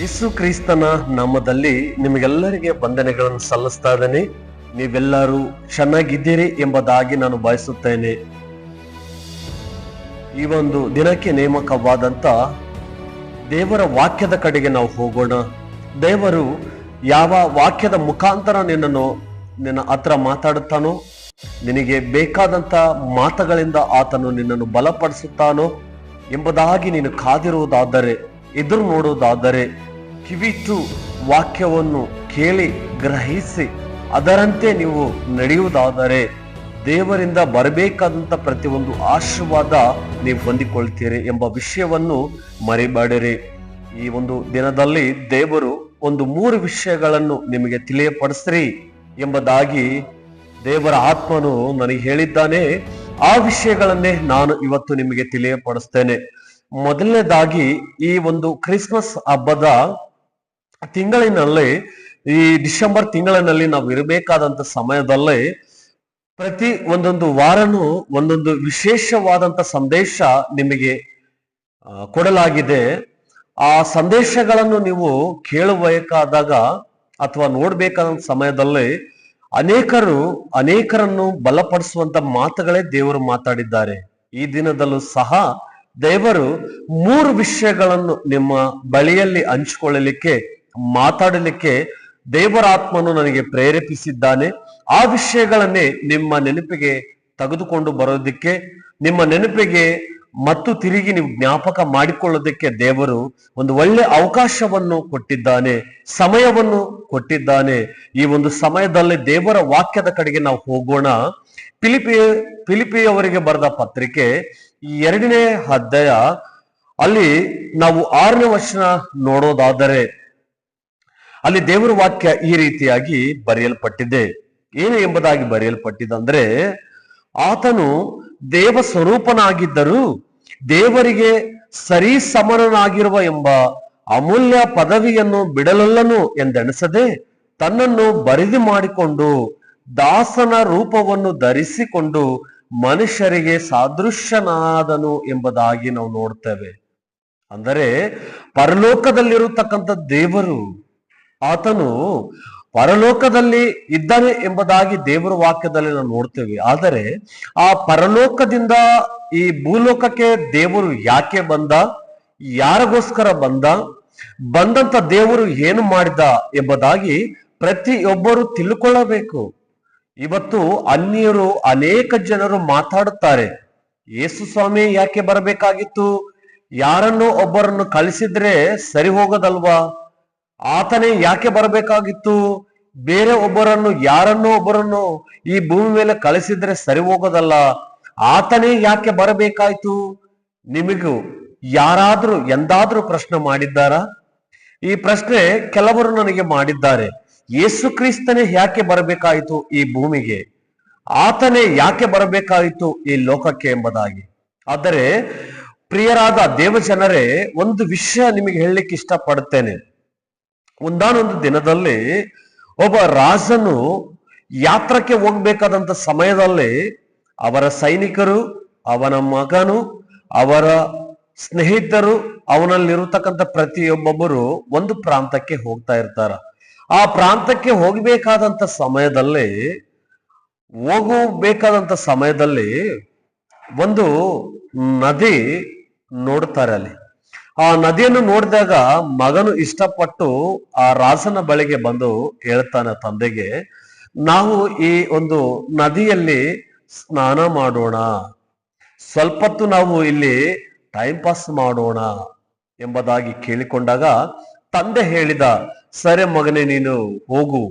ಯೇಸು ಕ್ರಿಸ್ತನ ನಾಮದಲ್ಲಿ ನಿಮಗೆಲ್ಲರಿಗೆ ವಂದನೆಗಳನ್ನು ಸಲ್ಲಿಸ್ತಾ ಇದ್ದೇನೆ. ನೀವೆಲ್ಲರೂ ಚೆನ್ನಾಗಿದ್ದೀರಿ ಎಂಬುದಾಗಿ ನಾನು ಬಯಸುತ್ತೇನೆ. ಈ ಒಂದು ದಿನಕ್ಕೆ ನೇಮಕವಾದಂತ ದೇವರ ವಾಕ್ಯದ ಕಡೆಗೆ ನಾವು ಹೋಗೋಣ. ದೇವರು ಯಾವ ವಾಕ್ಯದ ಮುಖಾಂತರ ನಿನ್ನನ್ನು ನಿನ್ನ ಹತ್ರ ಮಾತಾಡುತ್ತಾನೋ, ನಿನಗೆ ಬೇಕಾದಂತ ಮಾತುಗಳಿಂದ ಆತನು ನಿನ್ನನ್ನು ಬಲಪಡಿಸುತ್ತಾನೋ ಎಂಬುದಾಗಿ ನೀನು ಕಾದಿರುವುದಾದರೆ, ಎದುರು ನೋಡುವುದಾದರೆ ಕಿವಿಟ್ಟು ವಾಕ್ಯವನ್ನು ಕೇಳಿ ಗ್ರಹಿಸಿ, ಅದರಂತೆ ನೀವು ನಡೆಯುವುದಾದರೆ ದೇವರಿಂದ ಬರಬೇಕಾದಂತ ಪ್ರತಿಯೊಂದು ಆಶೀರ್ವಾದ ನೀವು ಹೊಂದಿಕೊಳ್ತೀರಿ ಎಂಬ ವಿಷಯವನ್ನು ಮರಿಬೇಡಿರಿ. ಈ ಒಂದು ದಿನದಲ್ಲಿ ದೇವರು ಒಂದು ಮೂರು ವಿಷಯಗಳನ್ನು ನಿಮಗೆ ತಿಳಿಯಪಡಿಸ್ರಿ ಎಂಬುದಾಗಿ ದೇವರ ಆತ್ಮನು ನನಗೆ ಹೇಳಿದ್ದಾನೆ. ಆ ವಿಷಯಗಳನ್ನೇ ನಾನು ಇವತ್ತು ನಿಮಗೆ ತಿಳಿಯಪಡಿಸ್ತೇನೆ. ಮೊದಲನೇದಾಗಿ ಈ ಒಂದು ಕ್ರಿಸ್ಮಸ್ ಹಬ್ಬದ ತಿಂಗಳಿನಲ್ಲಿ, ಈ ಡಿಸೆಂಬರ್ ತಿಂಗಳಿನಲ್ಲಿ ನಾವು ಇರಬೇಕಾದಂತ ಸಮಯದಲ್ಲಿ ಪ್ರತಿ ಒಂದೊಂದು ವಾರನೂ ಒಂದೊಂದು ವಿಶೇಷವಾದಂತ ಸಂದೇಶ ನಿಮಗೆ ಕೊಡಲಾಗಿದೆ. ಆ ಸಂದೇಶಗಳನ್ನು ನೀವು ಕೇಳಬೇಕಾದಾಗ ಅಥವಾ ನೋಡ್ಬೇಕಾದ ಸಮಯದಲ್ಲಿ ಅನೇಕರು, ಅನೇಕರನ್ನು ಬಲಪಡಿಸುವಂತ ಮಾತುಗಳೇ ದೇವರು ಮಾತಾಡಿದ್ದಾರೆ. ಈ ದಿನದಲ್ಲೂ ಸಹ ದೇವರು ಮೂರು ವಿಷಯಗಳನ್ನು ನಿಮ್ಮ ಬಳಿಯಲ್ಲಿ ಹಂಚಿಕೊಳ್ಳಲಿಕ್ಕೆ ಮಾತಾಡಲಿಕ್ಕೆ ದೇವರಾತ್ಮನು ನನಗೆ ಪ್ರೇರೇಪಿಸಿದ್ದಾನೆ. ಆ ವಿಷಯಗಳನ್ನೇ ನಿಮ್ಮ ನೆನಪಿಗೆ ತೆಗೆದುಕೊಂಡು ಬರೋದಕ್ಕೆ, ನಿಮ್ಮ ನೆನಪಿಗೆ ಮತ್ತು ತಿರುಗಿ ನೀವು ಜ್ಞಾಪಕ ಮಾಡಿಕೊಳ್ಳೋದಕ್ಕೆ ದೇವರು ಒಂದು ಒಳ್ಳೆ ಅವಕಾಶವನ್ನು ಕೊಟ್ಟಿದ್ದಾನೆ, ಸಮಯವನ್ನು ಕೊಟ್ಟಿದ್ದಾನೆ. ಈ ಒಂದು ಸಮಯದಲ್ಲಿ ದೇವರ ವಾಕ್ಯದ ಕಡೆಗೆ ನಾವು ಹೋಗೋಣ. ಪಿಲಿಪಿ ಫಿಲಿಪಿಯವರಿಗೆ ಬರೆದ ಪತ್ರಿಕೆ ಈ ಎರಡನೇ ಅಧ್ಯಾಯ, ಅಲ್ಲಿ ನಾವು ಆರನೇ ವರ್ಷ ನೋಡೋದಾದರೆ ಅಲ್ಲಿ ದೇವರ ವಾಕ್ಯ ಈ ರೀತಿಯಾಗಿ ಬರೆಯಲ್ಪಟ್ಟಿದೆ. ಏನು ಎಂಬುದಾಗಿ ಬರೆಯಲ್ಪಟ್ಟಿದಂದ್ರೆ ಆತನು ದೇವ ಸ್ವರೂಪನಾಗಿದ್ದರೂ ದೇವರಿಗೆ ಸರಿ ಸಮನಾಗಿರುವ ಎಂಬ ಅಮೂಲ್ಯ ಪದವಿಯನ್ನು ಬಿಡಲಲ್ಲನು ಎಂದೆಣಿಸದೆ ತನ್ನನ್ನು ಬರಿದು ಮಾಡಿಕೊಂಡು ದಾಸನ ರೂಪವನ್ನು ಧರಿಸಿಕೊಂಡು ಮನುಷ್ಯರಿಗೆ ಸಾದೃಶ್ಯನಾದನು ಎಂಬುದಾಗಿ ನಾವು ನೋಡ್ತೇವೆ. ಅಂದರೆ ಪರಲೋಕದಲ್ಲಿರತಕ್ಕಂಥ ದೇವರು ಆತನು ಪರಲೋಕದಲ್ಲಿ ಇದ್ದಾನೆ ಎಂಬುದಾಗಿ ದೇವರ ವಾಕ್ಯದಲ್ಲಿ ನಾವು ನೋಡ್ತೇವೆ. ಆದರೆ ಆ ಪರಲೋಕದಿಂದ ಈ ಭೂಲೋಕಕ್ಕೆ ದೇವರು ಯಾಕೆ ಬಂದ? ಯಾರಿಗೋಸ್ಕರ ಬಂದ? ಬಂದಂತ ದೇವರು ಏನು ಮಾಡಿದ ಎಂಬುದಾಗಿ ಪ್ರತಿಯೊಬ್ಬರು ತಿಳ್ಕೊಳ್ಳಬೇಕು. ಇವತ್ತು ಅನ್ಯರು ಅನೇಕ ಜನರು ಮಾತಾಡುತ್ತಾರೆ. ಯೇಸು ಸ್ವಾಮಿ ಯಾಕೆ ಬರಬೇಕಾಗಿತ್ತು? ಯಾರನ್ನು ಒಬ್ಬರನ್ನು ಕಳಿಸಿದ್ರೆ ಸರಿ ಹೋಗೋದಲ್ವಾ? ಆತನೇ ಯಾಕೆ ಬರಬೇಕಾಗಿತ್ತು? ಬೇರೆ ಒಬ್ಬರನ್ನು, ಯಾರನ್ನೋ ಒಬ್ಬರನ್ನು ಈ ಭೂಮಿ ಮೇಲೆ ಕಳಿಸಿದ್ರೆ ಸರಿ ಹೋಗೋದಲ್ಲ? ಆತನೇ ಯಾಕೆ ಬರಬೇಕಾಯ್ತು? ನಿಮಗೂ ಯಾರಾದ್ರೂ ಎಂದಾದ್ರೂ ಪ್ರಶ್ನೆ ಮಾಡಿದ್ದಾರಾ? ಈ ಪ್ರಶ್ನೆ ಕೆಲವರು ನನಗೆ ಮಾಡಿದ್ದಾರೆ. ಯೇಸು ಕ್ರಿಸ್ತನೇ ಯಾಕೆ ಬರಬೇಕಾಯಿತು ಈ ಭೂಮಿಗೆ? ಆತನೇ ಯಾಕೆ ಬರಬೇಕಾಯಿತು ಈ ಲೋಕಕ್ಕೆ ಎಂಬುದಾಗಿ. ಆದರೆ ಪ್ರಿಯರಾದ ದೇವಜನರೇ, ಒಂದು ವಿಷಯ ನಿಮಗೆ ಹೇಳಲಿಕ್ಕೆ ಇಷ್ಟಪಡುತ್ತೇನೆ ಒಂದಾನೊಂದು ದಿನದಲ್ಲಿ ಒಬ್ಬ ರಾಜನು ಯಾತ್ರಕ್ಕೆ ಹೋಗ್ಬೇಕಾದಂತ ಸಮಯದಲ್ಲಿ ಅವರ ಸೈನಿಕರು, ಅವನ ಮಗನು, ಅವರ ಸ್ನೇಹಿತರು, ಅವನಲ್ಲಿರತಕ್ಕಂಥ ಪ್ರತಿಯೊಬ್ಬೊಬ್ಬರು ಒಂದು ಪ್ರಾಂತಕ್ಕೆ ಹೋಗ್ತಾ ಇರ್ತಾರ. ಆ ಪ್ರಾಂತಕ್ಕೆ ಹೋಗ್ಬೇಕಾದಂತ ಸಮಯದಲ್ಲಿ, ಹೋಗಬೇಕಾದಂತ ಸಮಯದಲ್ಲಿ ಒಂದು ನದಿ ನೋಡ್ತಾರೆ ಅಲ್ಲಿ. ಆ ನದಿಯನ್ನು ನೋಡಿದಾಗ ಮಗನು ಇಷ್ಟಪಟ್ಟು ಆ ರಾಸನ ಬಳಿಗೆ ಬಂದು ಹೇಳ್ತಾನೆ ತಂದೆಗೆ, ನಾವು ಈ ಒಂದು ನದಿಯಲ್ಲಿ ಸ್ನಾನ ಮಾಡೋಣ. ಸ್ವಲ್ಪತ್ತು ನಾವು ಇಲ್ಲಿ ಟೈಮ್ ಪಾಸ್ ಮಾಡೋಣ. ಎಂಬುದಾಗಿ ಕೇಳಿಕೊಂಡಾಗ ತಂದೆ ಹೇಳಿದ, ಸರಿ ಮಗನೇ, ನೀನು ಹೋಗು.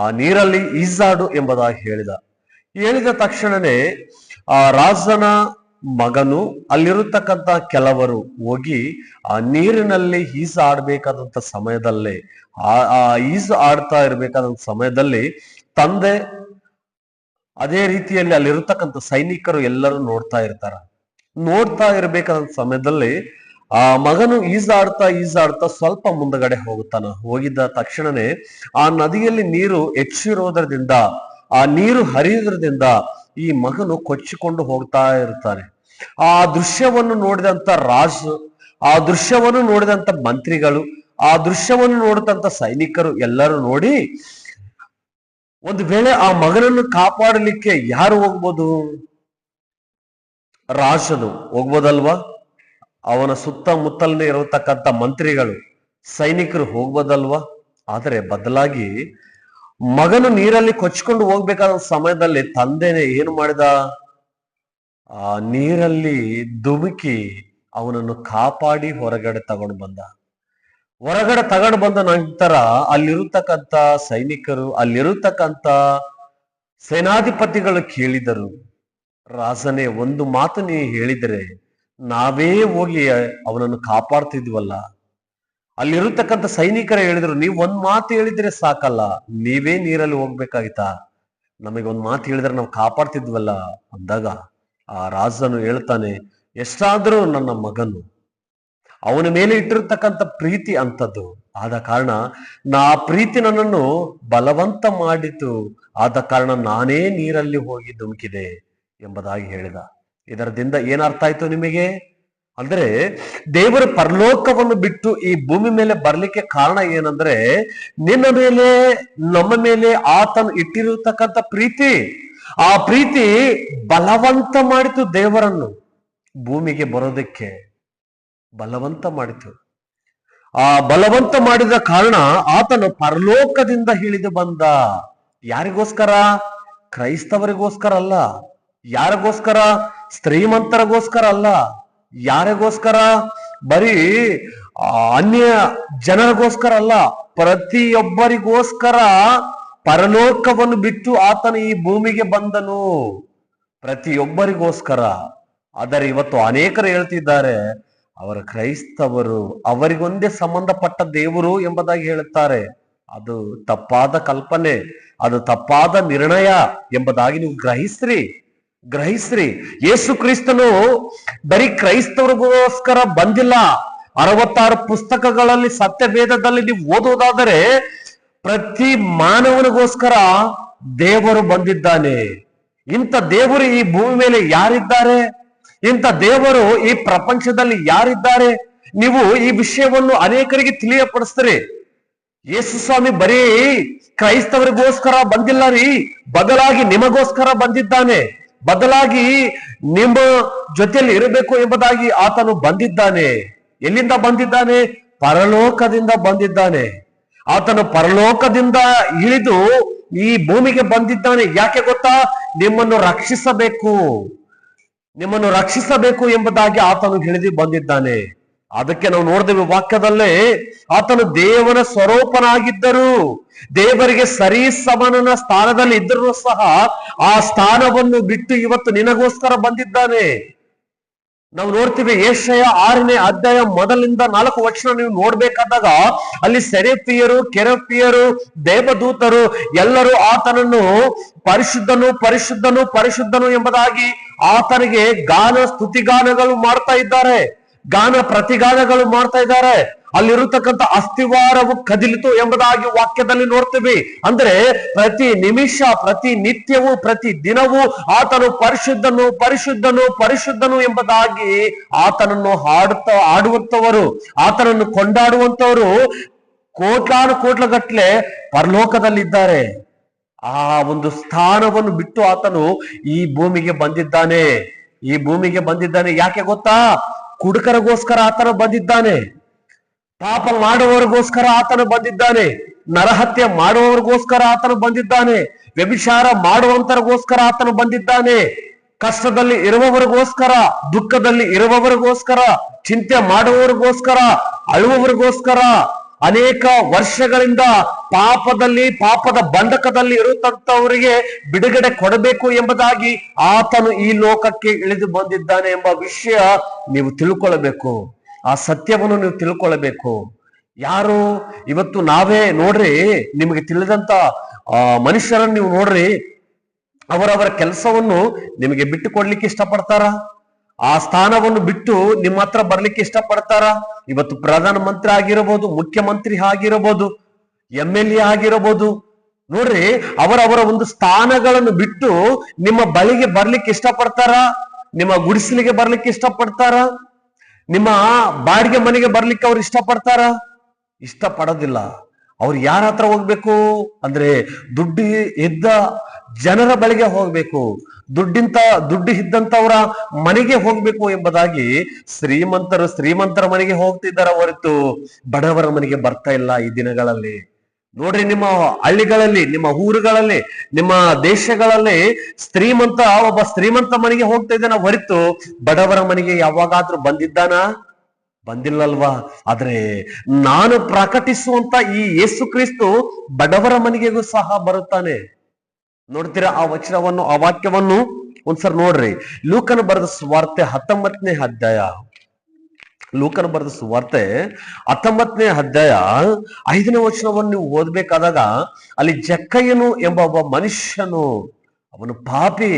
ಆ ನೀರಲ್ಲಿ ಈಜಾಡು ಎಂಬುದಾಗಿ ಹೇಳಿದ. ಹೇಳಿದ ತಕ್ಷಣನೇ ಆ ರಾಜನ ಮಗನು ಅಲ್ಲಿರತಕ್ಕಂತ ಕೆಲವರು ಹೋಗಿ ಆ ನೀರಿನಲ್ಲಿ ಈಸು ಆಡ್ಬೇಕಾದಂತ ಸಮಯದಲ್ಲಿ, ಆ ಈಜು ಆಡ್ತಾ ಇರ್ಬೇಕಾದಂತ ಸಮಯದಲ್ಲಿ ತಂದೆ ಅದೇ ರೀತಿಯಲ್ಲಿ ಅಲ್ಲಿರತಕ್ಕಂತ ಸೈನಿಕರು ಎಲ್ಲರೂ ನೋಡ್ತಾ ಇರ್ತಾರ. ನೋಡ್ತಾ ಇರ್ಬೇಕಾದಂತ ಸಮಯದಲ್ಲಿ ಆ ಮಗನು ಈಜಾಡ್ತಾ ಈಜಾಡ್ತಾ ಸ್ವಲ್ಪ ಮುಂದಗಡೆ ಹೋಗುತ್ತಾನ. ಹೋಗಿದ್ದ ತಕ್ಷಣನೇ ಆ ನದಿಯಲ್ಲಿ ನೀರು ಹೆಚ್ಚಿರೋದ್ರದಿಂದ ಆ ನೀರು ಹರಿಯೋದ್ರದಿಂದ ಈ ಮಗನು ಕೊಚ್ಚಿಕೊಂಡು ಹೋಗ್ತಾ ಇರ್ತಾನೆ. ಆ ದೃಶ್ಯವನ್ನು ನೋಡಿದಂತ ರಾಜು, ಆ ದೃಶ್ಯವನ್ನು ನೋಡಿದಂತ ಮಂತ್ರಿಗಳು, ಆ ದೃಶ್ಯವನ್ನು ನೋಡಿದಂತ ಸೈನಿಕರು ಎಲ್ಲರೂ ನೋಡಿ, ಒಂದು ವೇಳೆ ಆ ಮಗನನ್ನು ಕಾಪಾಡಲಿಕ್ಕೆ ಯಾರು ಹೋಗ್ಬೋದು? ರಾಜನು ಹೋಗ್ಬೋದಲ್ವಾ? ಅವನ ಸುತ್ತಮುತ್ತಲನೇ ಇರತಕ್ಕಂಥ ಮಂತ್ರಿಗಳು, ಸೈನಿಕರು ಹೋಗ್ಬೋದಲ್ವಾ? ಆದರೆ ಬದಲಾಗಿ ಮಗನು ನೀರಲ್ಲಿ ಕೊಚ್ಕೊಂಡು ಹೋಗ್ಬೇಕಾದ ಸಮಯದಲ್ಲಿ ತಂದೆನೆ ಏನು ಮಾಡಿದ? ಆ ನೀರಲ್ಲಿ ಧುಮುಕಿ ಅವನನ್ನು ಕಾಪಾಡಿ ಹೊರಗಡೆ ತಗೊಂಡು ಬಂದ. ಹೊರಗಡೆ ತಗೊಂಡು ಬಂದ ನಂತರ ಅಲ್ಲಿರತಕ್ಕಂತ ಸೈನಿಕರು, ಅಲ್ಲಿರತಕ್ಕಂತ ಸೇನಾಧಿಪತಿಗಳು ಕೇಳಿದರು, ರಾಜನೇ, ಒಂದು ಮಾತು ನೀ ಹೇಳಿದರೆ ನಾವೇ ಹೋಗಿ ಅವನನ್ನು ಕಾಪಾಡ್ತಿದ್ವಲ್ಲ? ಅಲ್ಲಿರತಕ್ಕಂತ ಸೈನಿಕರು ಹೇಳಿದ್ರು, ನೀವು ಒಂದ್ ಮಾತು ಹೇಳಿದ್ರೆ ಸಾಕಲ್ಲ, ನೀವೇ ನೀರಲ್ಲಿ ಹೋಗ್ಬೇಕಾಗಿತ್ತಾ? ನಮಗೆ ಒಂದ್ ಮಾತು ಹೇಳಿದ್ರೆ ನಾವು ಕಾಪಾಡ್ತಿದ್ವಲ್ಲ? ಅಂದಾಗ ಆ ರಾಜನು ಹೇಳ್ತಾನೆ, ಎಷ್ಟಾದರೂ ನನ್ನ ಮಗನು, ಅವನ ಮೇಲೆ ಇಟ್ಟಿರ್ತಕ್ಕಂಥ ಪ್ರೀತಿ ಅಂತದ್ದು ಆದ ಕಾರಣ ನಾ ಪ್ರೀತಿ ನನ್ನನ್ನು ಬಲವಂತ ಮಾಡಿತು. ಆದ ಕಾರಣ ನಾನೇ ನೀರಲ್ಲಿ ಹೋಗಿ ಧುಮುಕಿದೆ, ಎಂಬುದಾಗಿ ಹೇಳಿದ. ಇದರದಿಂದ ಏನರ್ಥ ಆಯ್ತು ನಿಮಗೆ? ಅಂದ್ರೆ ದೇವರ ಪರಲೋಕವನ್ನು ಬಿಟ್ಟು ಈ ಭೂಮಿ ಮೇಲೆ ಬರ್ಲಿಕ್ಕೆ ಕಾರಣ ಏನಂದ್ರೆ, ನಿನ್ನ ಮೇಲೆ, ನಮ್ಮ ಮೇಲೆ ಆತನು ಇಟ್ಟಿರತಕ್ಕಂಥ ಪ್ರೀತಿ. ಆ ಪ್ರೀತಿ ಬಲವಂತ ಮಾಡಿತು ದೇವರನ್ನು. ಭೂಮಿಗೆ ಬರೋದಕ್ಕೆ ಬಲವಂತ ಮಾಡಿತು. ಆ ಬಲವಂತ ಮಾಡಿದ ಕಾರಣ ಆತನು ಪರಲೋಕದಿಂದ ಇಳಿದು ಬಂದ. ಯಾರಿಗೋಸ್ಕರ? ಕ್ರೈಸ್ತವರಿಗೋಸ್ಕರ ಅಲ್ಲ. ಯಾರಿಗೋಸ್ಕರ? ಶ್ರೀಮಂತರಿಗೋಸ್ಕರ ಅಲ್ಲ. ಯಾರಿಗೋಸ್ಕರ? ಬರೀ ಅನ್ಯ ಜನರಿಗೋಸ್ಕರ ಅಲ್ಲ. ಪ್ರತಿಯೊಬ್ಬರಿಗೋಸ್ಕರ ಪರಲೋಕವನ್ನು ಬಿಟ್ಟು ಆತನು ಈ ಭೂಮಿಗೆ ಬಂದನು. ಪ್ರತಿಯೊಬ್ಬರಿಗೋಸ್ಕರ. ಆದರೆ ಇವತ್ತು ಅನೇಕರು ಹೇಳ್ತಿದ್ದಾರೆ, ಅವರ ಕ್ರೈಸ್ತವರು ಅವರಿಗೊಂದೇ ಸಂಬಂಧಪಟ್ಟ ದೇವರು ಎಂಬುದಾಗಿ ಹೇಳುತ್ತಾರೆ. ಅದು ತಪ್ಪಾದ ಕಲ್ಪನೆ, ಅದು ತಪ್ಪಾದ ನಿರ್ಣಯ ಎಂಬುದಾಗಿ ನೀವು ಗ್ರಹಿಸ್ರಿ. ಗ್ರಹಿಸ್ರಿ. ಯೇಸು ಕ್ರಿಸ್ತನು ಬರೀ ಕ್ರೈಸ್ತವರಿಗೋಸ್ಕರ ಬಂದಿಲ್ಲ. ಅರವತ್ತಾರು ಪುಸ್ತಕಗಳಲ್ಲಿ ಸತ್ಯವೇದದಲ್ಲಿ ನೀವು ಓದುವುದಾದರೆ ಪ್ರತಿ ಮಾನವನಿಗೋಸ್ಕರ ದೇವರು ಬಂದಿದ್ದಾನೆ. ಇಂಥ ದೇವರು ಈ ಭೂಮಿ ಮೇಲೆ ಯಾರಿದ್ದಾರೆ? ಇಂಥ ದೇವರು ಈ ಪ್ರಪಂಚದಲ್ಲಿ ಯಾರಿದ್ದಾರೆ? ನೀವು ಈ ವಿಷಯವನ್ನು ಅನೇಕರಿಗೆ ತಿಳಿಯಪಡಿಸ್ತೀರಿ. ಯೇಸು ಸ್ವಾಮಿ ಬರೀ ಕ್ರೈಸ್ತವರಿಗೋಸ್ಕರ ಬಂದಿಲ್ಲ ರೀ, ಬದಲಾಗಿ ನಿಮಗೋಸ್ಕರ ಬಂದಿದ್ದಾನೆ. ಬದಲಾಗಿ ನಿಮ್ಮ ಜೊತೆಯಲ್ಲಿ ಇರಬೇಕು ಎಂಬುದಾಗಿ ಆತನು ಬಂದಿದ್ದಾನೆ. ಎಲ್ಲಿಂದ ಬಂದಿದ್ದಾನೆ? ಪರಲೋಕದಿಂದ ಬಂದಿದ್ದಾನೆ. ಆತನು ಪರಲೋಕದಿಂದ ಇಳಿದು ಈ ಭೂಮಿಗೆ ಬಂದಿದ್ದಾನೆ. ಯಾಕೆ ಗೊತ್ತಾ? ನಿಮ್ಮನ್ನು ರಕ್ಷಿಸಬೇಕು. ನಿಮ್ಮನ್ನು ರಕ್ಷಿಸಬೇಕು ಎಂಬುದಾಗಿ ಆತನು ಹಿಡಿದು ಬಂದಿದ್ದಾನೆ. ಅದಕ್ಕೆ ನಾವು ನೋಡಿದೆವು ವಾಕ್ಯದಲ್ಲೇ, ಆತನು ದೇವನ ಸ್ವರೂಪನಾಗಿದ್ದರು, ದೇವರಿಗೆ ಸರಿ ಸಮನನ ಸ್ಥಾನದಲ್ಲಿ ಇದ್ದರೂ ಸಹ ಆ ಸ್ಥಾನವನ್ನು ಬಿಟ್ಟು ಇವತ್ತು ನಿನಗೋಸ್ಕರ ಬಂದಿದ್ದಾನೆ. ನಾವು ನೋಡ್ತೀವಿ ಏಷಯ ಆರನೇ ಅಧ್ಯಾಯ ಮೊದಲಿಂದ ನಾಲ್ಕು ವರ್ಷ ನೀವು ನೋಡ್ಬೇಕಾದಾಗ ಅಲ್ಲಿ ಸೆರೆಪಿಯರು ಕೆರಪಿಯರು ದೇವದೂತರು ಎಲ್ಲರೂ ಆತನನ್ನು ಪರಿಶುದ್ಧನು ಪರಿಶುದ್ಧನು ಪರಿಶುದ್ಧನು ಎಂಬುದಾಗಿ ಆತನಿಗೆ ಗಾನ ಸ್ತುತಿಗಾನಗಳು ಮಾಡ್ತಾ ಇದ್ದಾರೆ. ಗಾನ ಪ್ರತಿಗಾನಗಳು ಮಾಡ್ತಾ ಇದ್ದಾರೆ. ಅಲ್ಲಿರತಕ್ಕಂತ ಅಸ್ಥಿವಾರವು ಕದಿಲಿತು ಎಂಬುದಾಗಿ ವಾಕ್ಯದಲ್ಲಿ ನೋಡ್ತೀವಿ. ಅಂದ್ರೆ ಪ್ರತಿ ನಿಮಿಷ, ಪ್ರತಿ ನಿತ್ಯವೂ, ಪ್ರತಿ ದಿನವೂ ಆತನು ಪರಿಶುದ್ಧನು ಪರಿಶುದ್ಧನು ಪರಿಶುದ್ಧನು ಎಂಬುದಾಗಿ ಆತನನ್ನು ಹಾಡುತ್ತ ಆಡುವಂತವರು ಆತನನ್ನು ಕೊಂಡಾಡುವಂತವರು ಕೋಟ್ಲಾನು ಕೋಟ್ಲಗಟ್ಲೆ ಪರಲೋಕದಲ್ಲಿದ್ದಾರೆ. ಆ ಒಂದು ಸ್ಥಾನವನ್ನು ಬಿಟ್ಟು ಆತನು ಈ ಭೂಮಿಗೆ ಬಂದಿದ್ದಾನೆ. ಈ ಭೂಮಿಗೆ ಬಂದಿದ್ದಾನೆ ಯಾಕೆ ಗೊತ್ತಾ? ಕುಡುಕರಿಗೋಸ್ಕರ ಆತನು ಬಂದಿದ್ದಾನೆ. ಪಾಪ ಮಾಡುವವರಿಗೋಸ್ಕರ ಆತನು ಬಂದಿದ್ದಾನೆ. ನರಹತ್ಯೆ ಮಾಡುವವರಿಗೋಸ್ಕರ ಆತನು ಬಂದಿದ್ದಾನೆ. ವ್ಯಭಿಚಾರ ಮಾಡುವಂತರಿಗೋಸ್ಕರ ಆತನು ಬಂದಿದ್ದಾನೆ. ಕಷ್ಟದಲ್ಲಿ ಇರುವವರಿಗೋಸ್ಕರ, ದುಃಖದಲ್ಲಿ ಇರುವವರಿಗೋಸ್ಕರ, ಚಿಂತೆ ಮಾಡುವವರಿಗೋಸ್ಕರ, ಅಳುವವರಿಗೋಸ್ಕರ ಅನೇಕ ವರ್ಷಗಳಿಂದ ಪಾಪದಲ್ಲಿ, ಪಾಪದ ಬಂಧಕದಲ್ಲಿ ಇರುತ್ತಂತವರಿಗೆ ಬಿಡುಗಡೆ ಕೊಡಬೇಕು ಎಂಬುದಾಗಿ ಆತನು ಈ ಲೋಕಕ್ಕೆ ಇಳಿದು ಬಂದಿದ್ದಾನೆ ಎಂಬ ವಿಷಯ ನೀವು ತಿಳ್ಕೊಳ್ಬೇಕು. ಆ ಸತ್ಯವನ್ನು ನೀವು ತಿಳ್ಕೊಳ್ಬೇಕು. ಯಾರು? ಇವತ್ತು ನಾವೇ ನೋಡ್ರಿ, ನಿಮಗೆ ತಿಳಿದಂತ, ಆ, ಮನುಷ್ಯರನ್ನು ನೀವು ನೋಡ್ರಿ, ಅವರವರ ಕೆಲಸವನ್ನು ನಿಮಗೆ ಬಿಟ್ಟು ಕೊಡ್ಲಿಕ್ಕೆ ಇಷ್ಟಪಡ್ತಾರ? ಆ ಸ್ಥಾನವನ್ನು ಬಿಟ್ಟು ನಿಮ್ಮ ಹತ್ರ ಬರ್ಲಿಕ್ಕೆ ಇಷ್ಟಪಡ್ತಾರ? ಇವತ್ತು ಪ್ರಧಾನ ಮಂತ್ರಿ ಆಗಿರಬಹುದು, ಮುಖ್ಯಮಂತ್ರಿ ಆಗಿರಬಹುದು, ಎಂ ಎಲ್ ಎ ಆಗಿರಬಹುದು. ನೋಡ್ರಿ, ಅವರವರ ಒಂದು ಸ್ಥಾನಗಳನ್ನು ಬಿಟ್ಟು ನಿಮ್ಮ ಬಳಿಗೆ ಬರ್ಲಿಕ್ಕೆ ಇಷ್ಟಪಡ್ತಾರ? ನಿಮ್ಮ ಗುಡಿಸಲಿಗೆ ಬರ್ಲಿಕ್ಕೆ ಇಷ್ಟಪಡ್ತಾರ? ನಿಮ್ಮ ಬಾಡಿಗೆ ಮನೆಗೆ ಬರ್ಲಿಕ್ಕೆ ಅವ್ರು ಇಷ್ಟಪಡ್ತಾರ? ಇಷ್ಟ ಪಡೋದಿಲ್ಲ ಅವ್ರು ಯಾರ ಹತ್ರ ಹೋಗ್ಬೇಕು? ಅಂದ್ರೆ ದುಡ್ಡು ಇದ್ದ ಜನರ ಬಳಿಗೆ ಹೋಗ್ಬೇಕು. ದುಡ್ಡಿಂತ, ದುಡ್ಡು ಇದ್ದಂತವರ ಮನೆಗೆ ಹೋಗ್ಬೇಕು ಎಂಬುದಾಗಿ ಶ್ರೀಮಂತರು ಶ್ರೀಮಂತರ ಮನೆಗೆ ಹೋಗ್ತಿದ್ದಾರ ಹೊರತು ಬಡವರ ಮನೆಗೆ ಬರ್ತಾ ಇಲ್ಲ ಈ ದಿನಗಳಲ್ಲಿ. ನೋಡ್ರಿ ನಿಮ್ಮ ಹಳ್ಳಿಗಳಲ್ಲಿ, ನಿಮ್ಮ ಊರುಗಳಲ್ಲಿ, ನಿಮ್ಮ ದೇಶಗಳಲ್ಲಿ ಶ್ರೀಮಂತ, ಒಬ್ಬ ಶ್ರೀಮಂತ ಮನೆಗೆ ಹೋಗ್ತಾ ಇದ್ದಾನ ಹೊರತು ಬಡವರ ಮನೆಗೆ ಯಾವಾಗಾದ್ರೂ ಬಂದಿದ್ದಾನ? ಬಂದಿಲ್ಲಲ್ವಾ? ಆದ್ರೆ ನಾನು ಪ್ರಕಟಿಸುವಂತ ಈ ಯೇಸು ಕ್ರಿಸ್ತು ಬಡವರ ಮನೆಗೆಗೂ ಸಹ ಬರುತ್ತಾನೆ. ನೋಡ್ತೀರಾ ಆ ವಚನವನ್ನು, ಆ ವಾಕ್ಯವನ್ನು? ಒಂದ್ಸರಿ ನೋಡ್ರಿ. ಲೂಕನ ಬರೆದ ಸ್ವಾರ್ತೆ ಹತ್ತೊಂಬತ್ತನೇ ಅಧ್ಯಾಯ ಲೂಕನ ಬರೆದ ಸುವಾರ್ತೆ ಹತ್ತೊಂಬತ್ತನೇ ಅಧ್ಯಾಯ ಐದನೇ ವಚನವನ್ನು ನೀವು ಓದ್ಬೇಕಾದಾಗ ಅಲ್ಲಿ ಜಕ್ಕಯ್ಯನು ಎಂಬ ಒಬ್ಬ ಮನುಷ್ಯನು, ಅವನು ಪಾಪಿ.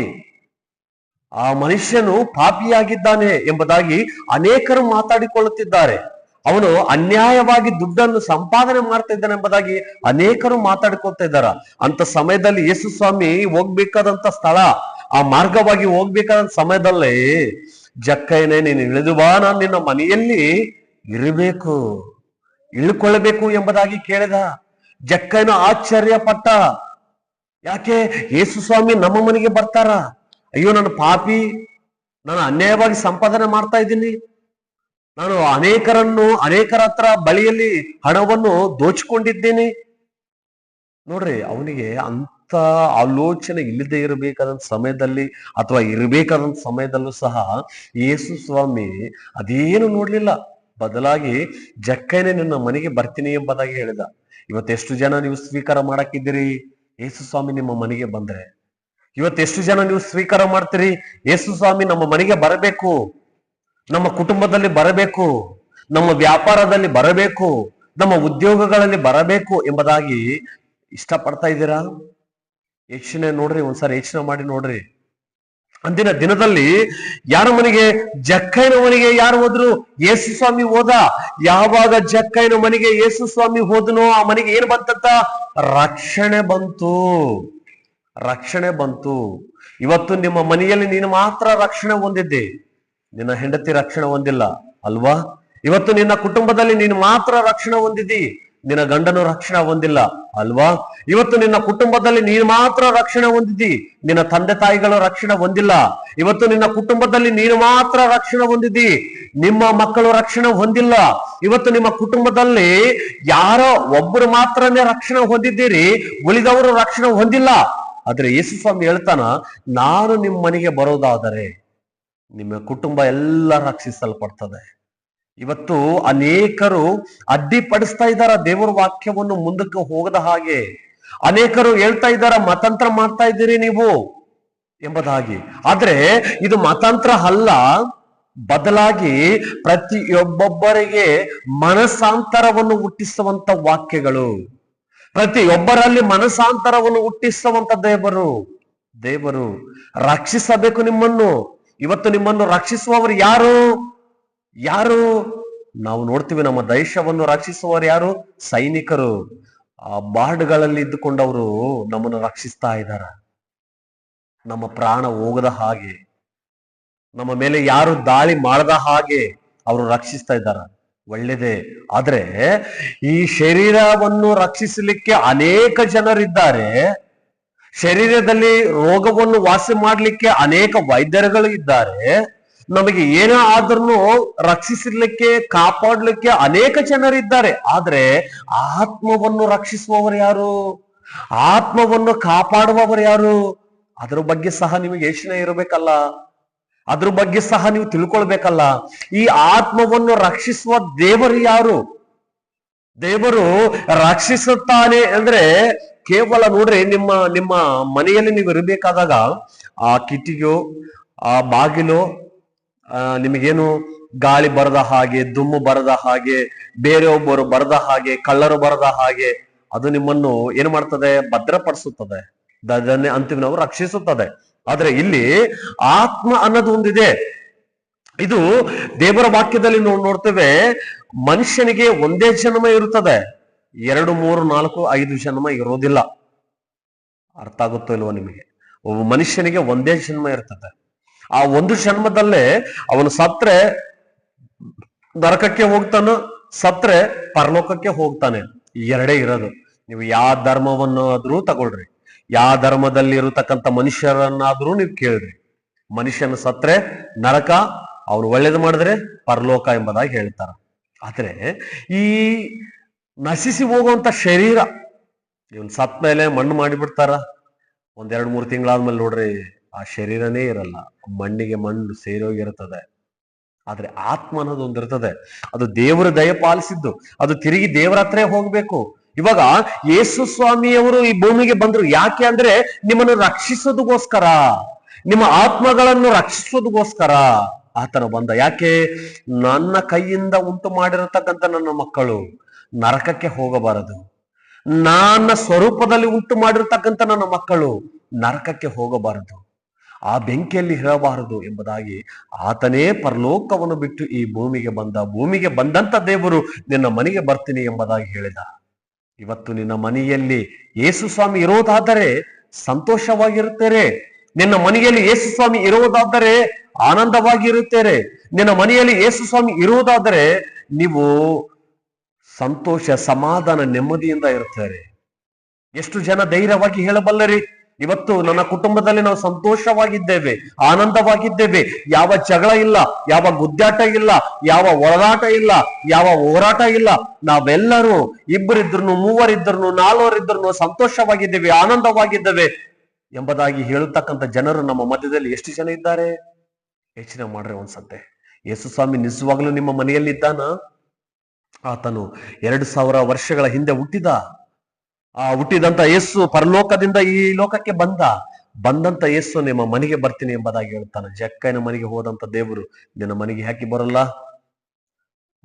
ಆ ಮನುಷ್ಯನು ಪಾಪಿಯಾಗಿದ್ದಾನೆ ಎಂಬುದಾಗಿ ಅನೇಕರು ಮಾತಾಡಿಕೊಳ್ಳುತ್ತಿದ್ದಾರೆ. ಅವನು ಅನ್ಯಾಯವಾಗಿ ದುಡ್ಡನ್ನು ಸಂಪಾದನೆ ಮಾಡ್ತಾ ಇದ್ದಾನೆ ಎಂಬುದಾಗಿ ಅನೇಕರು ಮಾತಾಡಿಕೊಳ್ತಾ ಇದ್ದಾರ ಅಂತ ಸಮಯದಲ್ಲಿ ಯೇಸು ಸ್ವಾಮಿ ಹೋಗ್ಬೇಕಾದಂತ ಸ್ಥಳ, ಆ ಮಾರ್ಗವಾಗಿ ಹೋಗ್ಬೇಕಾದಂತ ಸಮಯದಲ್ಲಿ ಜಕ್ಕಯ್ಯನೇ, ನೀನು ಇಳಿದು ಬಾ, ನಾನು ನಿನ್ನ ಮನೆಯಲ್ಲಿ ಇರಬೇಕು. ಇಳ್ಕೊಳ್ಬೇಕು ಎಂಬುದಾಗಿ ಕೇಳಿದ ಜಕ್ಕಯ್ಯನು ಆಶ್ಚರ್ಯ ಪಟ್ಟ ಯಾಕೆ? ಯೇಸು ಸ್ವಾಮಿ ನಮ್ಮ ಮನೆಗೆ ಬರ್ತಾರ? ಅಯ್ಯೋ ನಾನು ಪಾಪಿ, ನಾನು ಅನ್ಯಾಯವಾಗಿ ಸಂಪಾದನೆ ಮಾಡ್ತಾ ಇದ್ದೀನಿ. ನಾನು ಅನೇಕರನ್ನು, ಅನೇಕರ ಹತ್ರ ಬಳಿಯಲ್ಲಿ ಹಣವನ್ನು ದೋಚಿಕೊಂಡಿದ್ದೀನಿ. ನೋಡ್ರಿ, ಅವನಿಗೆ ಅಂತ ಆಲೋಚನೆ ಇಲ್ಲದೆ ಇರಬೇಕಾದಂಥ ಸಮಯದಲ್ಲಿ ಅಥವಾ ಇರಬೇಕಾದಂಥ ಸಮಯದಲ್ಲೂ ಸಹ ಯೇಸು ಸ್ವಾಮಿ ಅದೇನು ನೋಡ್ಲಿಲ್ಲ. ಬದಲಾಗಿ ಜಕ್ಕನೆ ನಿನ್ನ ಮನೆಗೆ ಬರ್ತೀನಿ ಎಂಬುದಾಗಿ ಹೇಳಿದ. ಇವತ್ತೆಷ್ಟು ಜನ ನೀವು ಸ್ವೀಕಾರ ಮಾಡಕ್ಕಿದ್ದೀರಿ? ಯೇಸು ಸ್ವಾಮಿ ನಿಮ್ಮ ಮನೆಗೆ ಬಂದ್ರೆ. ಇವತ್ತೆಷ್ಟು ಜನ ನೀವು ಸ್ವೀಕಾರ ಮಾಡ್ತೀರಿ? ಯೇಸು ಸ್ವಾಮಿ ನಮ್ಮ ಮನೆಗೆ ಬರಬೇಕು. ನಮ್ಮ ಕುಟುಂಬದಲ್ಲಿ ಬರಬೇಕು. ನಮ್ಮ ವ್ಯಾಪಾರದಲ್ಲಿ ಬರಬೇಕು. ನಮ್ಮ ಉದ್ಯೋಗಗಳಲ್ಲಿ ಬರಬೇಕು ಎಂಬುದಾಗಿ ಇಷ್ಟಪಡ್ತಾ ಇದ್ದೀರಾ? ಯೋಚನೆ ನೋಡ್ರಿ, ಒಂದ್ಸಾರಿ ಯೋಚನೆ ಮಾಡಿ ನೋಡ್ರಿ. ಅಂದಿನ ದಿನದಲ್ಲಿ ಯಾರ ಮನೆಗೆ ಜಕ್ಕೈನ ಮನೆಗೆ ಯಾರು ಹೋದ್ರು? ಯೇಸು ಸ್ವಾಮಿ ಹೋದ. ಯಾವಾಗ ಜಕ್ಕೈನ ಮನೆಗೆ ಯೇಸು ಸ್ವಾಮಿ ಹೋದನೋ, ಆ ಮನೆಗೆ ಏನ್ ಬಂತಂತ? ರಕ್ಷಣೆ ಬಂತು. ರಕ್ಷಣೆ ಬಂತು. ಇವತ್ತು ನಿಮ್ಮ ಮನೆಯಲ್ಲಿ ನೀನು ಮಾತ್ರ ರಕ್ಷಣೆ ಹೊಂದಿದ್ದೆ. ನಿನ್ನ ಹೆಂಡತಿ ರಕ್ಷಣೆ ಹೊಂದಿಲ್ಲ, ಅಲ್ವಾ? ಇವತ್ತು ನಿನ್ನ ಕುಟುಂಬದಲ್ಲಿ ನೀನು ಮಾತ್ರ ರಕ್ಷಣೆ ಹೊಂದಿದ್ದಿ. ನಿನ್ನ ಗಂಡನು ರಕ್ಷಣೆ ಹೊಂದಿಲ್ಲ, ಅಲ್ವಾ? ಇವತ್ತು ನಿನ್ನ ಕುಟುಂಬದಲ್ಲಿ ನೀನು ಮಾತ್ರ ರಕ್ಷಣೆ ಹೊಂದಿದ್ದಿ ನಿನ್ನ ತಂದೆ ತಾಯಿಗಳು ರಕ್ಷಣೆ ಹೊಂದಿಲ್ಲ. ಇವತ್ತು ನಿನ್ನ ಕುಟುಂಬದಲ್ಲಿ ನೀನು ಮಾತ್ರ ರಕ್ಷಣೆ ಹೊಂದಿದ್ದಿ ನಿಮ್ಮ ಮಕ್ಕಳು ರಕ್ಷಣೆ ಹೊಂದಿಲ್ಲ. ಇವತ್ತು ನಿಮ್ಮ ಕುಟುಂಬದಲ್ಲಿ ಯಾರೋ ಒಬ್ಬರು ಮಾತ್ರನೇ ರಕ್ಷಣೆ ಹೊಂದಿದ್ದೀರಿ, ಉಳಿದವರು ರಕ್ಷಣೆ ಹೊಂದಿಲ್ಲ. ಆದ್ರೆ ಯೇಸು ಸ್ವಾಮಿ ಹೇಳ್ತಾನ, ನಾನು ನಿಮ್ಮ ಮನೆಗೆ ಬರೋದಾದರೆ ನಿಮ್ಮ ಕುಟುಂಬ ಎಲ್ಲ ರಕ್ಷಿಸಲ್ಪಡ್ತದೆ. ಇವತ್ತು ಅನೇಕರು ಅಡ್ಡಿಪಡಿಸ್ತಾ ಇದ್ದಾರ ದೇವರ ವಾಕ್ಯವನ್ನು ಮುಂದಕ್ಕೆ ಹೋಗದ ಹಾಗೆ. ಅನೇಕರು ಹೇಳ್ತಾ ಇದ್ದಾರ, ಮತಾಂತರ ಮಾಡ್ತಾ ಇದ್ದೀರಿ ನೀವು ಎಂಬುದಾಗಿ. ಆದ್ರೆ ಇದು ಮತಾಂತರ ಅಲ್ಲ, ಬದಲಾಗಿ ಪ್ರತಿಯೊಬ್ಬೊಬ್ಬರಿಗೆ ಮನಸಾಂತರವನ್ನು ಹುಟ್ಟಿಸುವಂತ ವಾಕ್ಯಗಳು. ಪ್ರತಿಯೊಬ್ಬರಲ್ಲಿ ಮನಸಾಂತರವನ್ನು ಹುಟ್ಟಿಸುವಂತ ದೇವರು ದೇವರು. ರಕ್ಷಿಸಬೇಕು ನಿಮ್ಮನ್ನು. ಇವತ್ತು ನಿಮ್ಮನ್ನು ರಕ್ಷಿಸುವವರು ಯಾರು? ಯಾರು? ನಾವು ನೋಡ್ತೀವಿ ನಮ್ಮ ದೇಶವನ್ನು ರಕ್ಷಿಸುವವರು ಯಾರು? ಸೈನಿಕರು. ಆ ಬಾರ್ಡ್ಗಳಲ್ಲಿ ಇದ್ದುಕೊಂಡವರು ನಮ್ಮನ್ನು ರಕ್ಷಿಸ್ತಾ ಇದ್ದಾರ ನಮ್ಮ ಪ್ರಾಣ ಹೋಗದ ಹಾಗೆ. ನಮ್ಮ ಮೇಲೆ ಯಾರು ದಾಳಿ ಮಾಡದ ಹಾಗೆ ಅವರು ರಕ್ಷಿಸ್ತಾ ಇದ್ದಾರ ಒಳ್ಳೇದೇ. ಆದ್ರೆ ಈ ಶರೀರವನ್ನು ರಕ್ಷಿಸಲಿಕ್ಕೆ ಅನೇಕ ಜನರಿದ್ದಾರೆ. ಶರೀರದಲ್ಲಿ ರೋಗವನ್ನು ವಾಸಿ ಮಾಡಲಿಕ್ಕೆ ಅನೇಕ ವೈದ್ಯರುಗಳು ಇದ್ದಾರೆ. ನಮಗೆ ಏನೇ ಆದ್ರೂ ರಕ್ಷಿಸಲಿಕ್ಕೆ ಕಾಪಾಡ್ಲಿಕ್ಕೆ ಅನೇಕ ಜನರಿದ್ದಾರೆ. ಆದ್ರೆ ಆತ್ಮವನ್ನು ರಕ್ಷಿಸುವವರು ಯಾರು? ಆತ್ಮವನ್ನು ಕಾಪಾಡುವವರು ಯಾರು? ಅದ್ರ ಬಗ್ಗೆ ಸಹ ನಿಮಗೆ ಯೋಚನೆ ಇರಬೇಕಲ್ಲ? ಅದ್ರ ಬಗ್ಗೆ ಸಹ ನೀವು ತಿಳ್ಕೊಳ್ಬೇಕಲ್ಲ? ಈ ಆತ್ಮವನ್ನು ರಕ್ಷಿಸುವ ದೇವರು ಯಾರು? ದೇವರು ರಕ್ಷಿಸುತ್ತಾನೆ ಅಂದ್ರೆ ಕೇವಲ ನೋಡ್ರಿ, ನಿಮ್ಮ ನಿಮ್ಮ ಮನೆಯಲ್ಲಿ ನೀವು ಇರಬೇಕಾದಾಗ ಆ ಕಿಟಿಯೋ ಆ ಬಾಗಿಲು ನಿಮಗೇನು ಗಾಳಿ ಬರದ ಹಾಗೆ, ದುಮ್ಮು ಬರದ ಹಾಗೆ, ಬೇರೆಯೊಬ್ಬರು ಬರದ ಹಾಗೆ, ಕಳ್ಳರು ಬರದ ಹಾಗೆ, ಅದು ನಿಮ್ಮನ್ನು ಏನು ಮಾಡ್ತದೆ? ಭದ್ರಪಡಿಸುತ್ತದೆ. ಅದನ್ನೇ ಅಂತಿಮ ನಾವು ರಕ್ಷಿಸುತ್ತದೆ. ಆದ್ರೆ ಇಲ್ಲಿ ಆತ್ಮ ಅನ್ನೋದು ಒಂದಿದೆ. ಇದು ದೇವರ ವಾಕ್ಯದಲ್ಲಿ ನಾವು ನೋಡ್ತೇವೆ, ಮನುಷ್ಯನಿಗೆ ಒಂದೇ ಜನ್ಮ ಇರುತ್ತದೆ. ಎರಡು, ಮೂರು, ನಾಲ್ಕು, ಐದು ಜನ್ಮ ಇರೋದಿಲ್ಲ. ಅರ್ಥ ಆಗುತ್ತೋ ಇಲ್ವೋ ನಿಮಗೆ? ಒಬ್ಬ ಮನುಷ್ಯನಿಗೆ ಒಂದೇ ಜನ್ಮ ಇರ್ತದೆ. ಆ ಒಂದು ಜನ್ಮದಲ್ಲೇ ಅವನು ಸತ್ರೆ ನರಕಕ್ಕೆ ಹೋಗ್ತಾನ, ಸತ್ರೆ ಪರಲೋಕಕ್ಕೆ ಹೋಗ್ತಾನೆ. ಎರಡೇ ಇರೋದು. ನೀವು ಯಾವ ಧರ್ಮವನ್ನಾದ್ರೂ ತಗೊಳ್ರಿ. ಯಾವ ಧರ್ಮದಲ್ಲಿ ಇರತಕ್ಕಂತ ಮನುಷ್ಯರನ್ನಾದ್ರೂ ನೀವು ಕೇಳ್ರಿ. ಮನುಷ್ಯನ ಸತ್ರೆ ನರಕ, ಅವನು ಒಳ್ಳೇದು ಮಾಡಿದ್ರೆ ಪರಲೋಕ ಎಂಬುದಾಗಿ ಹೇಳ್ತಾರ. ಆದ್ರೆ ಈ ನಶಿಸಿ ಹೋಗುವಂತ ಶರೀರ, ಇವನ್ ಸತ್ ಮೇಲೆ ಮಣ್ಣು ಮಾಡಿಬಿಡ್ತಾರ? ಒಂದೆರಡು ಮೂರು ತಿಂಗಳಾದ್ಮೇಲೆ ನೋಡ್ರಿ ಆ ಶರೀರನೇ ಇರಲ್ಲ. ಮಣ್ಣಿಗೆ ಮಣ್ಣು ಸೇರೋಗಿರುತ್ತದೆ. ಆದ್ರೆ ಆತ್ಮ ಅನ್ನೋದು ಒಂದಿರ್ತದೆ ಅದು ದೇವರ ದಯ ಪಾಲಿಸಿದ್ದು. ಅದು ತಿರುಗಿ ದೇವರ ಹತ್ರ ಹೋಗ್ಬೇಕು. ಇವಾಗ ಯೇಸು ಸ್ವಾಮಿಯವರು ಈ ಭೂಮಿಗೆ ಬಂದ್ರು ಯಾಕೆ ಅಂದ್ರೆ ನಿಮ್ಮನ್ನು ರಕ್ಷಿಸೋದಕ್ಕೋಸ್ಕರ. ನಿಮ್ಮ ಆತ್ಮಗಳನ್ನು ರಕ್ಷಿಸೋದಕ್ಕೋಸ್ಕರ. ಆತನ ಬಂದ. ಯಾಕೆ? ನನ್ನ ಕೈಯಿಂದ ಉಂಟು ಮಾಡಿರತಕ್ಕಂಥ ನನ್ನ ಮಕ್ಕಳು ನರಕಕ್ಕೆ ಹೋಗಬಾರದು. ನನ್ನ ಸ್ವರೂಪದಲ್ಲಿ ಉಂಟು ಮಾಡಿರ್ತಕ್ಕಂಥ ನನ್ನ ಮಕ್ಕಳು ನರಕಕ್ಕೆ ಹೋಗಬಾರದು. ಆ ಬೆಂಕಿಯಲ್ಲಿ ಹೇಳಬಾರದು ಎಂಬುದಾಗಿ ಆತನೇ ಪರಲೋಕವನ್ನು ಬಿಟ್ಟು ಈ ಭೂಮಿಗೆ ಬಂದ, ಭೂಮಿಗೆ ಬಂದಂತ ದೇವರು ನಿನ್ನ ಮನೆಗೆ ಬರ್ತೀನಿ ಎಂಬುದಾಗಿ ಹೇಳಿದ. ಇವತ್ತು ನಿನ್ನ ಮನೆಯಲ್ಲಿ ಯೇಸು ಸ್ವಾಮಿ ಇರೋದಾದರೆ ಸಂತೋಷವಾಗಿರುತ್ತೇರೆ. ನಿನ್ನ ಮನೆಯಲ್ಲಿ ಯೇಸು ಸ್ವಾಮಿ ಇರುವುದಾದರೆ ಆನಂದವಾಗಿರುತ್ತೇರೆ. ನಿನ್ನ ಮನೆಯಲ್ಲಿ ಯೇಸು ಸ್ವಾಮಿ ಇರುವುದಾದರೆ ನೀವು ಸಂತೋಷ, ಸಮಾಧಾನ, ನೆಮ್ಮದಿಯಿಂದ ಇರುತ್ತಾರೆ. ಎಷ್ಟು ಜನ ಧೈರ್ಯವಾಗಿ ಹೇಳಬಲ್ಲರಿ? ಇವತ್ತು ನನ್ನ ಕುಟುಂಬದಲ್ಲಿ ನಾವು ಸಂತೋಷವಾಗಿದ್ದೇವೆ, ಆನಂದವಾಗಿದ್ದೇವೆ. ಯಾವ ಜಗಳ ಇಲ್ಲ, ಯಾವ ಗುದ್ದಾಟ ಇಲ್ಲ, ಯಾವ ಒಳಗಾಟ ಇಲ್ಲ, ಯಾವ ಹೋರಾಟ ಇಲ್ಲ. ನಾವೆಲ್ಲರೂ ಇಬ್ಬರಿದ್ರು ಮೂವರಿದ್ರು ನಾಲ್ವರಿದ್ರು ಸಂತೋಷವಾಗಿದ್ದೇವೆ, ಆನಂದವಾಗಿದ್ದೇವೆ ಎಂಬುದಾಗಿ ಹೇಳತಕ್ಕಂಥ ಜನರು ನಮ್ಮ ಮಧ್ಯದಲ್ಲಿ ಎಷ್ಟು ಜನ ಇದ್ದಾರೆ? ಹೆಚ್ಚಿನ ಮಾಡ್ರೆ ಒಂದ್ಸತ್ತೆ ಯೇಸು ಸ್ವಾಮಿ ನಿಜವಾಗ್ಲೂ ನಿಮ್ಮ ಮನೆಯಲ್ಲಿ ಇದ್ದಾನ ಆತನು ಎರಡು ಸಾವಿರ ವರ್ಷಗಳ ಹಿಂದೆ ಹುಟ್ಟಿದ ಆ, ಹುಟ್ಟಿದಂತ ಯೇಸು ಪರಲೋಕದಿಂದ ಈ ಲೋಕಕ್ಕೆ ಬಂದ. ಬಂದಂತ ಯೇಸು ನಿಮ್ಮ ಮನೆಗೆ ಬರ್ತೀನಿ ಎಂಬುದಾಗಿ ಹೇಳ್ತಾನೆ ಜಕ್ಕನ ಮನೆಗೆ ಹೋದಂತ ದೇವರು ನಿನ್ನ ಮನೆಗೆ ಹಾಕಿ ಬರಲ್ಲ?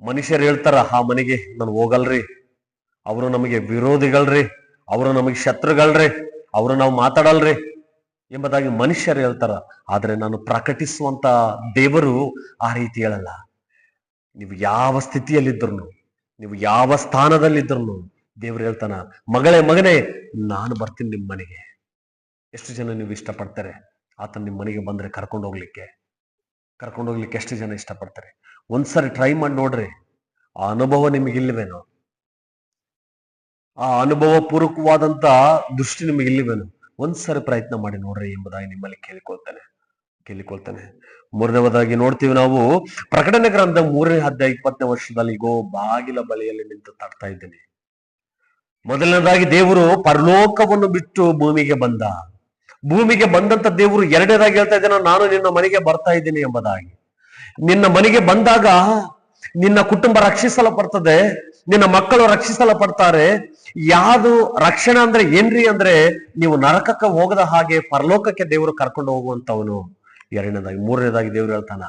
ಮನುಷ್ಯರು ಹೇಳ್ತಾರ, ಆ ಮನೆಗೆ ನಾನು ಹೋಗಲ್ರಿ. ಅವರು ನಮಗೆ ವಿರೋಧಿಗಳ್ರಿ. ಅವರು ನಮಗೆ ಶತ್ರುಗಳ್ರಿ. ಅವರು ನಾವು ಮಾತಾಡಲ್ರಿ. ಎಂಬುದಾಗಿ ಮನುಷ್ಯರು ಹೇಳ್ತಾರ. ಆದ್ರೆ ನಾನು ಪ್ರಕಟಿಸುವಂತ ದೇವರು ಆ ರೀತಿ ಹೇಳಲ್ಲ. ನೀವು ಯಾವ ಸ್ಥಿತಿಯಲ್ಲಿದ್ರು ನೀವು ಯಾವ ಸ್ಥಾನದಲ್ಲಿದ್ರು ದೇವ್ರು ಹೇಳ್ತಾನ, ಮಗಳೇ, ಮಗನೇ, ನಾನು ಬರ್ತೀನಿ ನಿಮ್ಮ ಮನೆಗೆ. ಎಷ್ಟು ಜನ ನೀವು ಇಷ್ಟಪಡ್ತಾರೆ? ಆತ ನಿಮ್ಮ ಮನೆಗೆ ಬಂದ್ರೆ ಕರ್ಕೊಂಡು ಹೋಗ್ಲಿಕ್ಕೆ. ಕರ್ಕೊಂಡು ಹೋಗ್ಲಿಕ್ಕೆ ಎಷ್ಟು ಜನ ಇಷ್ಟಪಡ್ತಾರೆ? ಒಂದ್ಸರಿ ಟ್ರೈ ಮಾಡಿ ನೋಡ್ರಿ. ಆ ಅನುಭವ ನಿಮಗೆ ಇಲ್ಲವೇನೋ? ಆ ಅನುಭವ ಪೂರ್ವಕವಾದಂತ ದೃಷ್ಟಿ ನಿಮಗೆ ಇಲ್ಲವೇನೋ? ಒಂದ್ಸರಿ ಪ್ರಯತ್ನ ಮಾಡಿ ನೋಡ್ರಿ ಎಂಬುದಾಗಿ ನಿಮ್ಮಲ್ಲಿ ಕೇಳಿಕೊಳ್ತಾನೆ. ಕೇಳಿಕೊಳ್ತಾನೆ. ಮೂರನೇವದಾಗಿ ನೋಡ್ತೀವಿ ನಾವು, ಪ್ರಕಟಣೆ ಗ್ರಂಥ ಮೂರನೇ ಅಧ್ಯಾಯ ಇಪ್ಪತ್ತನೇ ವರ್ಷದಲ್ಲಿ ಗೋ ಬಾಗಿಲ ಬಳಿಯಲ್ಲಿ ನಿಂತು ತಡ್ತಾ ಇದ್ದೇನೆ. ಮೊದಲನೇದಾಗಿ ದೇವರು ಪರಲೋಕವನ್ನು ಬಿಟ್ಟು ಭೂಮಿಗೆ ಬಂದ. ಭೂಮಿಗೆ ಬಂದಂತ ದೇವರು ಎರಡನೇದಾಗಿ ಹೇಳ್ತಾ ಇದ್ದೇನೆ, ನಾನು ನಿನ್ನ ಮನೆಗೆ ಬರ್ತಾ ಇದ್ದೀನಿ ಎಂಬುದಾಗಿ. ನಿನ್ನ ಮನೆಗೆ ಬಂದಾಗ ನಿನ್ನ ಕುಟುಂಬ ರಕ್ಷಿಸಲ್ಪಡ್ತದೆ, ನಿನ್ನ ಮಕ್ಕಳು ರಕ್ಷಿಸಲ್ಪಡ್ತಾರೆ. ಯಾವುದು ರಕ್ಷಣೆ ಅಂದ್ರೆ ಏನ್ರಿ ಅಂದ್ರೆ ನೀವು ನರಕಕ್ಕೆ ಹೋಗದ ಹಾಗೆ ಪರಲೋಕಕ್ಕೆ ದೇವರು ಕರ್ಕೊಂಡು ಹೋಗುವಂತವನು ಎರಡನೇದಾಗಿ, ಮೂರನೇದಾಗಿ ದೇವರು ಹೇಳ್ತಾನ,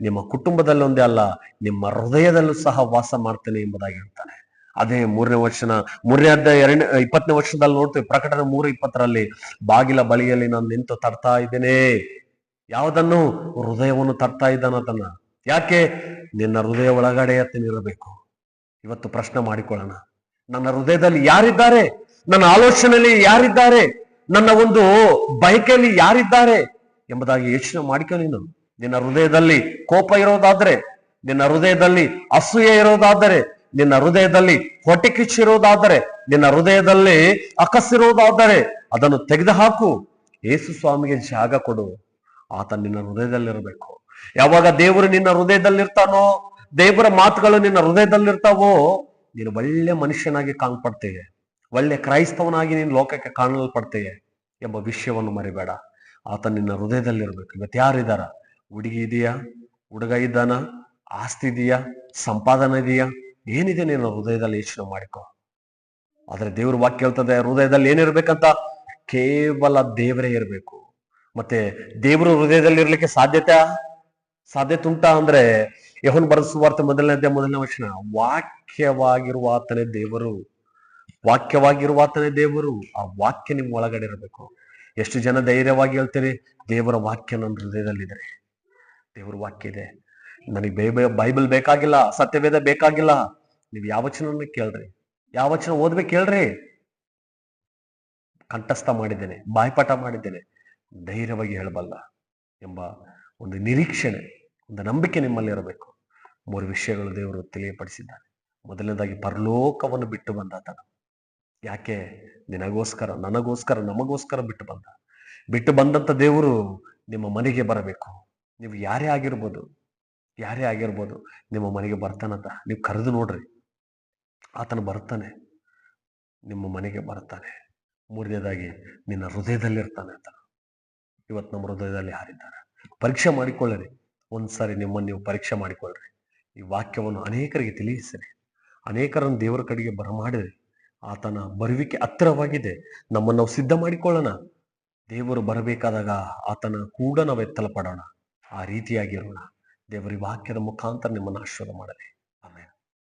ನಿಮ್ಮ ಕುಟುಂಬದಲ್ಲಿ ಒಂದೇ ಅಲ್ಲ, ನಿಮ್ಮ ಹೃದಯದಲ್ಲೂ ಸಹ ವಾಸ ಮಾಡ್ತೇನೆ ಎಂಬುದಾಗಿ ಹೇಳ್ತಾನೆ. ಅದೇ ಮೂರನೇ ವರ್ಷನ, ಮೂರನೇ ಅಧ್ಯಾಯ ಎರಡನೇ, ಇಪ್ಪತ್ತನೇ ವರ್ಷದಲ್ಲಿ ನೋಡ್ತೀವಿ ಪ್ರಕಟಣೆ ಮೂರು ಇಪ್ಪತ್ತರಲ್ಲಿ, ಬಾಗಿಲ ಬಳಿಯಲ್ಲಿ ನಾನು ನಿಂತು ತರ್ತಾ ಇದ್ದೇನೆ. ಯಾವುದನ್ನು? ಹೃದಯವನ್ನು ತರ್ತಾ ಇದ್ದಾನ ಅದನ್ನ ಯಾಕೆ? ನಿನ್ನ ಹೃದಯ ಒಳಗಡೆ ನಿರಬೇಕು ಇವತ್ತು ಪ್ರಶ್ನೆ ಮಾಡಿಕೊಳ್ಳೋಣ. ನನ್ನ ಹೃದಯದಲ್ಲಿ ಯಾರಿದ್ದಾರೆ? ನನ್ನ ಆಲೋಚನೆಯಲ್ಲಿ ಯಾರಿದ್ದಾರೆ? ನನ್ನ ಒಂದು ಬಯಕೆಯಲ್ಲಿ ಯಾರಿದ್ದಾರೆ? ಎಂಬುದಾಗಿ ಯೋಚನೆ ಮಾಡಿಕೊ ನೀನು. ನಿನ್ನ ಹೃದಯದಲ್ಲಿ ಕೋಪ ಇರೋದಾದ್ರೆ, ನಿನ್ನ ಹೃದಯದಲ್ಲಿ ಅಸೂಯೆ ಇರೋದಾದರೆ ನಿನ್ನ ಹೃದಯದಲ್ಲಿ ಹೊಟ್ಟೆ ಕಿಚ್ಚಿರೋದಾದರೆ, ನಿನ್ನ ಹೃದಯದಲ್ಲಿ ಅಕಸಿರುವುದಾದರೆ ಅದನ್ನು ತೆಗೆದುಹಾಕು. ಯೇಸು ಸ್ವಾಮಿಗೆ ಜಾಗ ಕೊಡು. ಆತ ನಿನ್ನ ಹೃದಯದಲ್ಲಿರಬೇಕು. ಯಾವಾಗ ದೇವರು ನಿನ್ನ ಹೃದಯದಲ್ಲಿರ್ತಾನೋ, ದೇವರ ಮಾತುಗಳು ನಿನ್ನ ಹೃದಯದಲ್ಲಿರ್ತಾವೋ, ನೀನು ಒಳ್ಳೆ ಮನುಷ್ಯನಾಗಿ ಕಾಣ್ಪಡ್ತೇವೆ ಒಳ್ಳೆ ಕ್ರೈಸ್ತವನಾಗಿ ನೀನು ಲೋಕಕ್ಕೆ ಕಾಣಲ್ಪಡ್ತೇವೆ ಎಂಬ ವಿಷಯವನ್ನು ಮರಿಬೇಡ. ಆತ ನಿನ್ನ ಹೃದಯದಲ್ಲಿರ್ಬೇಕು. ಇವತ್ತು ಯಾರಿದಾರ? ಹುಡುಗಿ ಇದೆಯಾ? ಹುಡುಗ ಇದ್ದಾನ? ಆಸ್ತಿ ಇದೆಯಾ? ಸಂಪಾದನೆ ಇದೆಯಾ? ಏನಿದೆ ನೀನು ಹೃದಯದಲ್ಲಿ ಯೋಚನೆ ಮಾಡಿಕೊ. ಆದ್ರೆ ದೇವ್ರ ವಾಕ್ಯ ಹೇಳ್ತದೆ ಹೃದಯದಲ್ಲಿ ಏನಿರ್ಬೇಕಂತ ಕೇವಲ ದೇವರೇ ಇರಬೇಕು. ಮತ್ತೆ ದೇವರು ಹೃದಯದಲ್ಲಿ ಇರ್ಲಿಕ್ಕೆ ಸಾಧ್ಯತೆ? ಸಾಧ್ಯತೆ ಉಂಟಾ ಅಂದ್ರೆ ಯಹೋನ್ ಬರೆಸುವಾರ್ತೆ ಮೊದಲನೇ ಮೊದಲನೇ ವಚನ, ವಾಕ್ಯವಾಗಿರುವ ಆತನೇ ದೇವರು. ವಾಕ್ಯವಾಗಿರುವ ಆತನೇ ದೇವರು. ಆ ವಾಕ್ಯ ನಿಮ್ ಒಳಗಡೆ ಇರಬೇಕು. ಎಷ್ಟು ಜನ ಧೈರ್ಯವಾಗಿ ಹೇಳ್ತೀರಿ? ದೇವರ ವಾಕ್ಯ ನನ್ನ ಹೃದಯದಲ್ಲಿದೆ. ದೇವರ ವಾಕ್ಯ ಇದೆ. ನನಗೆ ಬೇ ಬೈಬಲ್ ಬೇಕಾಗಿಲ್ಲ, ಸತ್ಯವೇದ ಬೇಕಾಗಿಲ್ಲ. ನೀವು ಯಾವ ವಚನ ಕೇಳ್ರಿ? ಯಾವ ವಚನ ಓದ್ಬೇಕು ಕೇಳ್ರಿ? ಕಂಠಸ್ಥ ಮಾಡಿದ್ದೇನೆ, ಬಾಯ್ಪಾಠ ಮಾಡಿದ್ದೇನೆ. ಧೈರ್ಯವಾಗಿ ಹೇಳಬಲ್ಲ ಎಂಬ ಒಂದು ನಿರೀಕ್ಷಣೆ, ಒಂದು ನಂಬಿಕೆ ನಿಮ್ಮಲ್ಲಿ ಇರಬೇಕು. ಮೂರು ವಿಷಯಗಳು ದೇವರು ತಿಳಿಯಪಡಿಸಿದ್ದಾನೆ. ಮೊದಲನೇದಾಗಿ ಪರಲೋಕವನ್ನು ಬಿಟ್ಟು ಬಂದ ಆತನ ಯಾಕೆ? ನಿನಗೋಸ್ಕರ, ನನಗೋಸ್ಕರ, ನಮಗೋಸ್ಕರ ಬಿಟ್ಟು ಬಂದ. ಬಿಟ್ಟು ಬಂದಂಥ ದೇವರು ನಿಮ್ಮ ಮನೆಗೆ ಬರಬೇಕು. ನೀವು ಯಾರೇ ಆಗಿರ್ಬೋದು ಯಾರೇ ಆಗಿರ್ಬೋದು, ನಿಮ್ಮ ಮನೆಗೆ ಬರ್ತಾನಂತ ನೀವು ಕರೆದು ನೋಡ್ರಿ. ಆತನ ಬರ್ತಾನೆ ನಿಮ್ಮ ಮನೆಗೆ ಬರ್ತಾನೆ ಮೂರನೇದಾಗಿ, ನಿನ್ನ ಹೃದಯದಲ್ಲಿರ್ತಾನೆ ಅಂತ ಇವತ್ತು ನಮ್ಮ ಹೃದಯದಲ್ಲಿ ಯಾರಿದ್ದಾರೆ ಪರೀಕ್ಷೆ ಮಾಡಿಕೊಳ್ಳಿರಿ. ಒಂದ್ಸಾರಿ ನಿಮ್ಮನ್ನು ನೀವು ಪರೀಕ್ಷೆ ಮಾಡಿಕೊಳ್ಳ್ರಿ. ಈ ವಾಕ್ಯವನ್ನು ಅನೇಕರಿಗೆ ತಿಳಿಸಿರಿ. ಅನೇಕರನ್ನು ದೇವರ ಕಡೆಗೆ ಬರಮಾಡಿರಿ. ಆತನ ಬರುವಿಕೆ ಹತ್ತಿರವಾಗಿದೆ. ನಮ್ಮನ್ನು ನಾವು ಸಿದ್ಧ ಮಾಡಿಕೊಳ್ಳೋಣ. ದೇವರು ಬರಬೇಕಾದಾಗ ಆತನ ಕೂಡ ನಾವು ಎತ್ತಲ ಪಡೋಣ ಆ ರೀತಿಯಾಗಿರೋಣ ದೇವರ ವಾಕ್ಯದ ಮುಖಾಂತರ ನಿಮ್ಮನ್ನು ಆಶೀರ್ವಾದ ಮಾಡಲಿ.